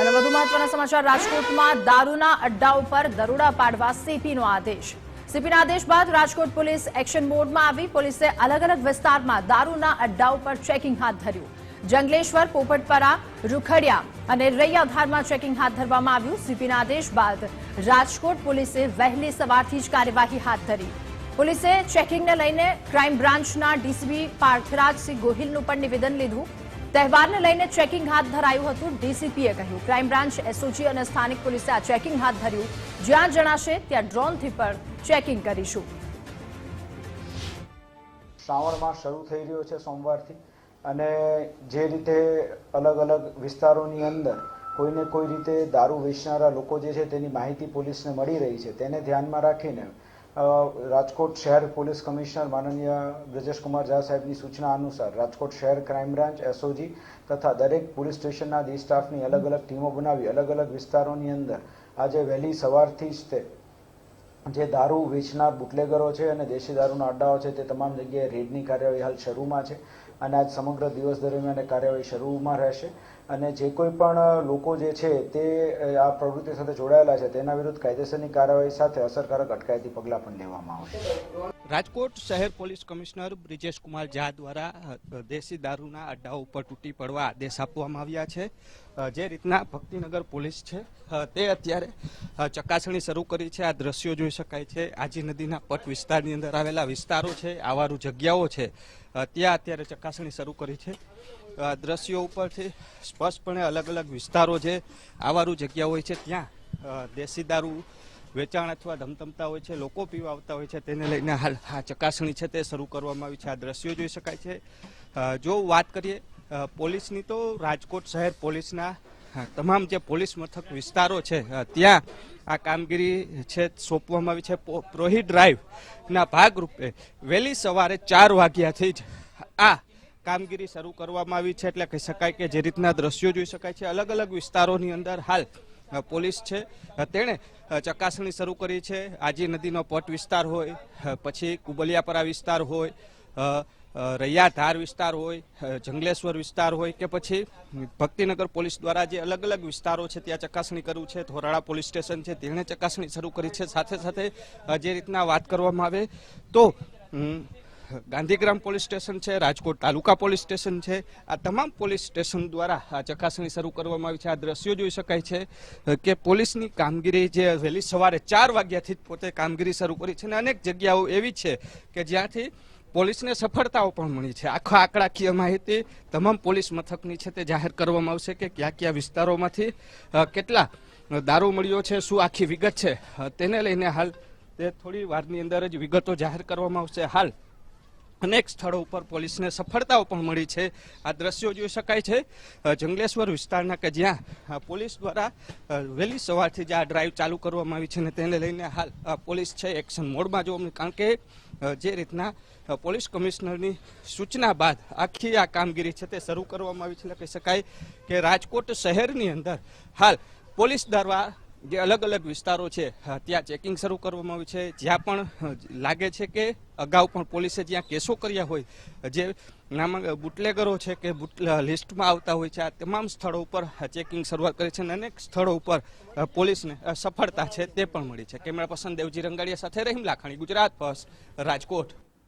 અને વધુ મહત્વના સમાચાર, રાજકોટમાં દારૂના અડ્ડા ઉપર દરોડા પાડવા સીપીનો આદેશ. સીપીના આદેશ બાદ રાજકોટ પોલીસ એક્શન મોડમાં આવી. પોલીસે અલગ અલગ વિસ્તારમાં દારૂના અડ્ડા ઉપર ચેકિંગ હાથ ધર્યું. જંગલેશ્વર, પોપટપરા, રૂખડિયા અને રૈયાધારમાં ચેકિંગ હાથ ધરવામાં આવ્યું. સીપીના આદેશ બાદ રાજકોટ પોલીસે વહેલી સવારથી જ કાર્યવાહી હાથ ધરી. પોલીસે ચેકિંગને લઈને ક્રાઇમ બ્રાન્ચના ડીસીપી પાર્થરાજસિંહ ગોહિલનું પણ નિવેદન લીધું. તહેવારને લઈને ચેકિંગ હાથ ધરાયું હતું ડીસીપીએ કહ્યું. ક્રાઇમ બ્રાન્ચ એસઓજી અને સ્થાનિક પોલીસે આ ચેકિંગ હાથ ધર્યું. જ્યાં જણાશે ત્યાં ડ્રોનથી પણ ચેકિંગ કરીશું. શ્રાવણમાં શરૂ થઈ રહ્યો છે સોમવારથી અને જે રીતે અલગ અલગ વિસ્તારોની અંદર કોઈને કોઈ રીતે દારૂ વેચનારા લોકો જે છે તેની માહિતી પોલીસને મળી રહી છે તેને ધ્યાનમાં રાખીને રાજકોટ શહેર પોલીસ કમિશનર માનનીય બ્રજેશકુમાર ઝા સાહેબની સૂચના અનુસાર રાજકોટ શહેર ક્રાઇમ બ્રાન્ચ, એસઓજી તથા દરેક પોલીસ સ્ટેશનના દી સ્ટાફની અલગ અલગ ટીમો બનાવી અલગ અલગ વિસ્તારોની અંદર આજે વહેલી સવારથી જ તે જે દારૂ વેચનાર બુટલેગરો છે અને દેશી દારૂના અડ્ડાઓ છે તે તમામ જગ્યાએ રેડની કાર્યવાહી હાલ શરૂમાં છે. અને આજ સમગ્ર દિવસ દરમિયાન કાર્યવાહી શરૂમાં રહેશે. અને જે કોઈ પણ લોકો જે છે તે આ પ્રવૃત્તિ સાથે જોડાયેલા છે તેના વિરુદ્ધ કાયદેસરની કાર્યવાહી સાથે અસરકારક અટકાયતી પગલાં પણ લેવામાં આવશે. રાજકોટ શહેર પોલીસ કમિશનર બ્રિજેશ કુમાર ઝા દ્વારા દેશી દારૂના અડ્ડાઓ ઉપર તૂટી પડવા આદેશ આપવામાં આવ્યા છે. જે રીતના ભક્તિનગર પોલીસ છે તે અત્યારે ચકાસણી શરૂ કરી છે. આ દ્રશ્યો જોઈ શકાય છે. આજી નદીના પટ વિસ્તારની અંદર આવેલા વિસ્તારો છે, આવારું જગ્યાઓ છે. ત્યાં અત્યારે ચકાસણી શરૂ કરી છે. દ્રશ્યો ઉપરથી સ્પષ્ટપણે અલગ અલગ વિસ્તારો છે, આવારું જગ્યા હોય છે, ત્યાં દેશી દારૂ વેચાણ અથવા ધમધમતા હોય છે, લોકો પીવા આવતા હોય છે, તેને લઈને હાલ આ ચકાસણી છે તે શરૂ કરવામાં આવી છે. આ દ્રશ્યો જોઈ શકાય છે. જો વાત કરીએ પોલીસની તો રાજકોટ શહેર પોલીસના તમામ જે પોલીસ મથક વિસ્તારો છે ત્યાં આ કામગીરી છે સોંપવામાં આવી છે. પ્રોહી ડ્રાઈવના ભાગરૂપે વહેલી સવારે ચાર વાગ્યાથી જ આ કામગીરી શરૂ કરવામાં આવી છે એટલે કહી શકાય કે જે રીતના દ્રશ્યો જોઈ શકાય છે. અલગ અલગ વિસ્તારોની અંદર હાલ પોલીસ છે. તેણે ચકાસણી શરૂ કરી છે. આજી નદીનો પટ વિસ્તાર હોય પછી કુબલિયાપરા વિસ્તાર હોય રૈયા ધાર વિસ્તાર હોય જંગલેશ્વર વિસ્તાર હોય કે પછી ભક્તિનગર પોલીસ દ્વારા જે અલગ અલગ વિસ્તારો છે ત્યાં ચકાસણી કરવું છે. ધોરાળા પોલીસ સ્ટેશન છે, તેણે ચકાસણી શરૂ કરી છે. સાથે સાથે જે રીતના વાત કરવામાં આવે તો ગાંધીગ્રામ પોલીસ સ્ટેશન છે, રાજકોટ તાલુકા પોલીસ સ્ટેશન છે. આ તમામ પોલીસ સ્ટેશન દ્વારા આ ચકાસણી શરૂ કરવામાં આવી છે. આ દ્રશ્યો જોઈ શકાય છે કે પોલીસની કામગીરી જે વહેલી સવારે ચાર વાગ્યાથી જ પોતે કામગીરી શરૂ કરી છે અને અનેક જગ્યાઓ એવી છે કે જ્યાંથી પોલીસને સફળતાઓ પણ મળી છે. આખા આંકડાકીય માહિતી તમામ પોલીસ મથકની છે તે જાહેર કરવામાં આવશે કે કયા કયા વિસ્તારોમાંથી કેટલા દારૂ મળ્યો છે, શું આખી વિગત છે તેને લઈને હાલ તે થોડી વારની અંદર જ વિગતો જાહેર કરવામાં આવશે. હાલ અનેક સ્થળો ઉપર પોલીસને સફળતાઓ પણ મળી છે. આ દ્રશ્યો જોઈ શકાય છે. જંગલેશ્વર વિસ્તારના કે જ્યાં પોલીસ દ્વારા વહેલી સવારથી જ આ ડ્રાઈવ ચાલુ કરવામાં આવી છે અને તેને લઈને હાલ પોલીસ છે એક્શન મોડમાં જોવા કારણ કે જે રીતના પોલીસ કમિશનરની સૂચના બાદ આખી આ કામગીરી છે તે શરૂ કરવામાં આવી છે એટલે કહી શકાય કે રાજકોટ શહેરની અંદર હાલ પોલીસ દ્વારા જે અલગ અલગ વિસ્તારો છે ત્યાં ચેકિંગ શરૂ કરવામાં આવ્યું છે. જ્યાં પણ લાગે છે કે અગાઉ પણ પોલીસે જ્યાં કેસો કર્યા હોય, જે નામ બુટલેગરો છે કે લિસ્ટમાં આવતા હોય છે, આ તમામ સ્થળો ઉપર ચેકિંગ શરૂઆત કરી છે અને અનેક સ્થળો ઉપર પોલીસને સફળતા છે તે પણ મળી છે. કેમેરા પર્સન દેવજી રંગાડિયા સાથે રહીમ લાખાણી, ગુજરાત ફર્સ્ટ રાજકોટ.